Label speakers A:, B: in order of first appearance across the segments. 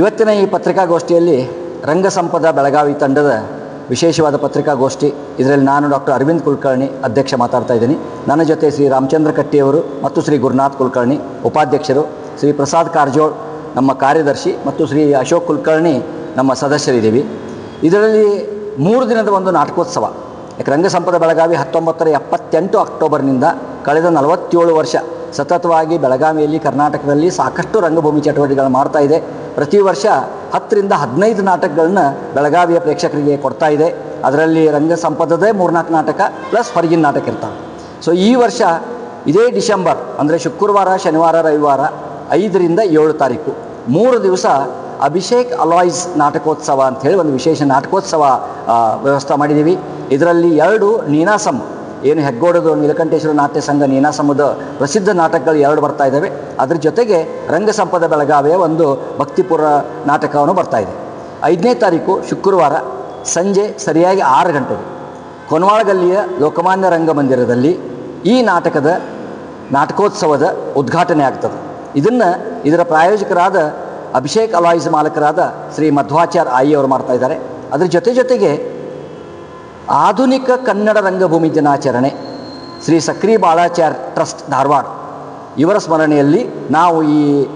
A: ಇವತ್ತಿನ ಈ ಪತ್ರಿಕಾಗೋಷ್ಠಿಯಲ್ಲಿ ರಂಗಸಂಪದ ಬೆಳಗಾವಿ ತಂಡದ ವಿಶೇಷವಾದ ಪತ್ರಿಕಾಗೋಷ್ಠಿ. ಇದರಲ್ಲಿ ನಾನು ಡಾಕ್ಟರ್ ಅರವಿಂದ್ ಕುಲಕರ್ಣಿ ಅಧ್ಯಕ್ಷ ಮಾತಾಡ್ತಾ ಇದ್ದೀನಿ. ನನ್ನ ಜೊತೆ ಶ್ರೀ ರಾಮಚಂದ್ರ ಕಟ್ಟಿಯವರು ಮತ್ತು ಶ್ರೀ ಗುರುನಾಥ್ ಕುಲಕರ್ಣಿ ಉಪಾಧ್ಯಕ್ಷರು, ಶ್ರೀ ಪ್ರಸಾದ್ ಕಾರಜೋಳ್ ನಮ್ಮ ಕಾರ್ಯದರ್ಶಿ ಮತ್ತು ಶ್ರೀ ಅಶೋಕ್ ಕುಲಕರ್ಣಿ ನಮ್ಮ ಸದಸ್ಯರಿದ್ದೀವಿ. ಇದರಲ್ಲಿ ಮೂರು ದಿನದ ಒಂದು ನಾಟಕೋತ್ಸವ. ಯಾಕೆ ರಂಗಸಂಪದ ಬೆಳಗಾವಿ ಹತ್ತೊಂಬತ್ತರ ಎಪ್ಪತ್ತೆಂಟು ಅಕ್ಟೋಬರ್ನಿಂದ ಕಳೆದ ನಲವತ್ತೇಳು ವರ್ಷ ಸತತವಾಗಿ ಬೆಳಗಾವಿಯಲ್ಲಿ, ಕರ್ನಾಟಕದಲ್ಲಿ ಸಾಕಷ್ಟು ರಂಗಭೂಮಿ ಚಟುವಟಿಕೆಗಳು ಮಾಡ್ತಾ ಇದೆ. ಪ್ರತಿ ವರ್ಷ ಹತ್ತರಿಂದ ಹದಿನೈದು ನಾಟಕಗಳನ್ನ ಬೆಳಗಾವಿಯ ಪ್ರೇಕ್ಷಕರಿಗೆ ಕೊಡ್ತಾ ಇದೆ. ಅದರಲ್ಲಿ ರಂಗ ಸಂಪದದೇ ಮೂರ್ನಾಲ್ಕು ನಾಟಕ ಪ್ಲಸ್ ಹೊರಗಿನ ನಾಟಕ ಇರ್ತಾವೆ. ಸೊ ಈ ವರ್ಷ ಇದೇ ಡಿಸೆಂಬರ್ ಅಂದರೆ ಶುಕ್ರವಾರ, ಶನಿವಾರ, ರವಿವಾರ ಐದರಿಂದ ಏಳು ತಾರೀಕು. ಮೂರು ದಿವಸ ಅಭಿಷೇಕ್ ಅಲಾಯ್ಸ್ ನಾಟಕೋತ್ಸವ ಅಂಥೇಳಿ ಒಂದು ವಿಶೇಷ ನಾಟಕೋತ್ಸವ ವ್ಯವಸ್ಥೆ ಮಾಡಿದ್ದೀವಿ. ಇದರಲ್ಲಿ ಎರಡು ನೀನಾಸಮ್ ಏನು ಹೆಗ್ಗೋಡದು, ನೀಲಕಂಠೇಶ್ವರ ನಾಟ್ಯ ಸಂಘ ನೀನಾಸಮದ ಪ್ರಸಿದ್ಧ ನಾಟಕಗಳು ಎರಡು ಬರ್ತಾ ಇದ್ದಾವೆ. ಅದ್ರ ಜೊತೆಗೆ ರಂಗಸಂಪದ ಬೆಳಗಾವಿಯ ಒಂದು ಭಕ್ತಿಪುರ ನಾಟಕವನ್ನು ಬರ್ತಾ ಇದೆ. ಐದನೇ ತಾರೀಕು ಶುಕ್ರವಾರ ಸಂಜೆ ಸರಿಯಾಗಿ ಆರು ಗಂಟೆಗೆ ಕೊನವಾಳಗಲ್ಲಿಯ ಲೋಕಮಾನ್ಯ ರಂಗಮಂದಿರದಲ್ಲಿ ಈ ನಾಟಕದ ನಾಟಕೋತ್ಸವದ ಉದ್ಘಾಟನೆ ಆಗ್ತದೆ. ಇದನ್ನು ಇದರ ಪ್ರಾಯೋಜಕರಾದ ಅಭಿಷೇಕ್ ಅಲಾಯಿಸ್ ಮಾಲಕರಾದ ಶ್ರೀ ಮಧ್ವಾಚಾರ್ ಆಯಿ ಅವರು ಮಾಡ್ತಾ ಇದ್ದಾರೆ. ಅದರ ಜೊತೆ ಜೊತೆಗೆ ಆಧುನಿಕ ಕನ್ನಡ ರಂಗಭೂಮಿ ದಿನಾಚರಣೆ ಶ್ರೀ ಸಕ್ರಿ ಬಾಳಾಚಾರ್ ಟ್ರಸ್ಟ್ ಧಾರವಾಡ. ಇವರ ಸ್ಮರಣೆಯಲ್ಲಿ ನಾವು ಈ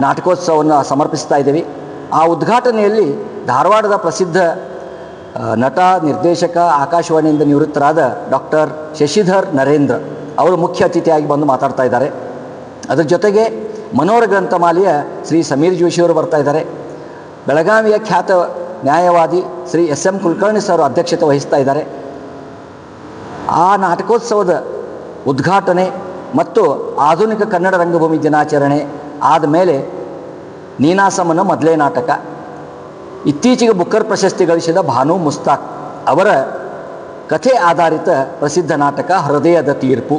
A: ನಾಟಕೋತ್ಸವವನ್ನು ಸಮರ್ಪಿಸ್ತಾ ಇದ್ದೀವಿ. ಆ ಉದ್ಘಾಟನೆಯಲ್ಲಿ ಧಾರವಾಡದ ಪ್ರಸಿದ್ಧ ನಟ, ನಿರ್ದೇಶಕ, ಆಕಾಶವಾಣಿಯಿಂದ ನಿವೃತ್ತರಾದ ಡಾಕ್ಟರ್ ಶಶಿಧರ್ ನರೇಂದ್ರ ಅವರು ಮುಖ್ಯ ಅತಿಥಿಯಾಗಿ ಬಂದು ಮಾತಾಡ್ತಾ ಇದ್ದಾರೆ. ಅದರ ಜೊತೆಗೆ ಮನೋರ ಗ್ರಂಥಮಾಲೆಯ ಶ್ರೀ ಸಮೀರ್ ಜೋಶಿಯವರು ಬರ್ತಾ ಇದ್ದಾರೆ. ಬೆಳಗಾವಿಯ ಖ್ಯಾತ ನ್ಯಾಯವಾದಿ Shri S M Kulkarni sir ಅಧ್ಯಕ್ಷತೆ ವಹಿಸ್ತಾ ಇದ್ದಾರೆ. ಆ ನಾಟಕೋತ್ಸವದ ಉದ್ಘಾಟನೆ ಮತ್ತು ಆಧುನಿಕ ಕನ್ನಡ ರಂಗಭೂಮಿ ದಿನಾಚರಣೆ ಆದ ಮೇಲೆ ನೀನಾಸಮನ ಮೊದಲೇ ನಾಟಕ, ಇತ್ತೀಚೆಗೆ ಬುಕ್ಕರ್ ಪ್ರಶಸ್ತಿ ಗಳಿಸಿದ ಭಾನು ಮುಸ್ತಾಕ್ ಅವರ ಕಥೆ ಆಧಾರಿತ ಪ್ರಸಿದ್ಧ ನಾಟಕ ಹೃದಯದ ತೀರ್ಪು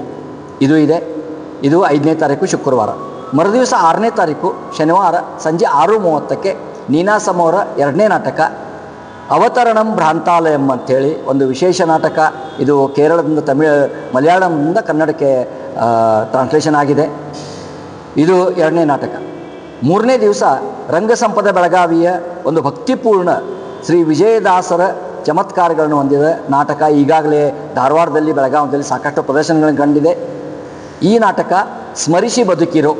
A: ಇದು ಇದೆ. ಇದು ಐದನೇ ತಾರೀಕು ಶುಕ್ರವಾರ. ಮರುದಿವಸ ಆರನೇ ತಾರೀಕು ಶನಿವಾರ ಸಂಜೆ ಆರು ಮೂವತ್ತಕ್ಕೆ ನೀನಾಸಮ್ ಅವರ ಎರಡನೇ ನಾಟಕ, ಅವತರಣಂ ಭ್ರಾಂತಾಲಯಂ ಅಂಥೇಳಿ ಒಂದು ವಿಶೇಷ ನಾಟಕ. ಇದು ಕೇರಳದಿಂದ ತಮಿಳ್ ಮಲಯಾಳಂದಿಂದ ಕನ್ನಡಕ್ಕೆ ಟ್ರಾನ್ಸ್ಲೇಷನ್ ಆಗಿದೆ. ಇದು ಎರಡನೇ ನಾಟಕ. ಮೂರನೇ ದಿವಸ ರಂಗಸಂಪದ ಬೆಳಗಾವಿಯ ಒಂದು ಭಕ್ತಿಪೂರ್ಣ ಶ್ರೀ ವಿಜಯದಾಸರ ಚಮತ್ಕಾರಗಳನ್ನು ಹೊಂದಿದ ನಾಟಕ. ಈಗಾಗಲೇ ಧಾರವಾಡದಲ್ಲಿ ಬೆಳಗಾವಿಯಲ್ಲಿ ಸಾಕಷ್ಟು ಪ್ರದರ್ಶನಗಳನ್ನು ಕಂಡಿದೆ. ಈ ನಾಟಕ ಸ್ಮರಿಸಿ ಬದುಕಿರೋ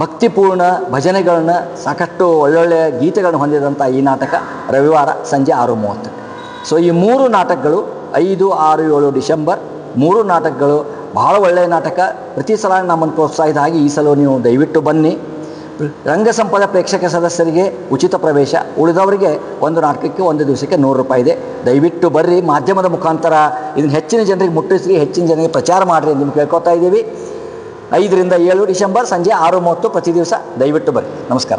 A: ಭಕ್ತಿಪೂರ್ಣ ಭಜನೆಗಳನ್ನ ಸಾಕಷ್ಟು ಒಳ್ಳೊಳ್ಳೆಯ ಗೀತೆಗಳನ್ನು ಹೊಂದಿದಂಥ ಈ ನಾಟಕ ರವಿವಾರ ಸಂಜೆ ಆರು ಮೂವತ್ತು ಸೊ ಈ ಮೂರು ನಾಟಕಗಳು ಐದು, ಆರು, ಏಳು ಡಿಸೆಂಬರ್ ಮೂರು ನಾಟಕಗಳು ಬಹಳ ಒಳ್ಳೆಯ ನಾಟಕ. ಪ್ರತಿ ಸಲ ನಮ್ಮನ್ನು ಪ್ರೋತ್ಸಾಹಿತ ಆಗಿ ಈ ಸಲ ನೀವು ದಯವಿಟ್ಟು ಬನ್ನಿ. ರಂಗಸಂಪದ ಪ್ರೇಕ್ಷಕ ಸದಸ್ಯರಿಗೆ ಉಚಿತ ಪ್ರವೇಶ. ಉಳಿದವರಿಗೆ ಒಂದು ನಾಟಕಕ್ಕೆ ಒಂದು ದಿವಸಕ್ಕೆ ನೂರು ರೂಪಾಯಿ ಇದೆ. ದಯವಿಟ್ಟು ಬರ್ರಿ. ಮಾಧ್ಯಮದ ಮುಖಾಂತರ ಇದನ್ನು ಹೆಚ್ಚಿನ ಜನರಿಗೆ ಮುಟ್ಟಿಸ್ರಿ, ಹೆಚ್ಚಿನ ಜನರಿಗೆ ಪ್ರಚಾರ ಮಾಡಿರಿ ಅಂತ ಕೇಳ್ಕೊತಾ ಇದ್ದೀವಿ. ಐದರಿಂದ ಏಳು ಡಿಸೆಂಬರ್ ಸಂಜೆ ಆರು ಮೂವತ್ತು ಪ್ರತಿ ದಿವಸ ದಯವಿಟ್ಟು ಬರ್ರಿ ನಮಸ್ಕಾರ.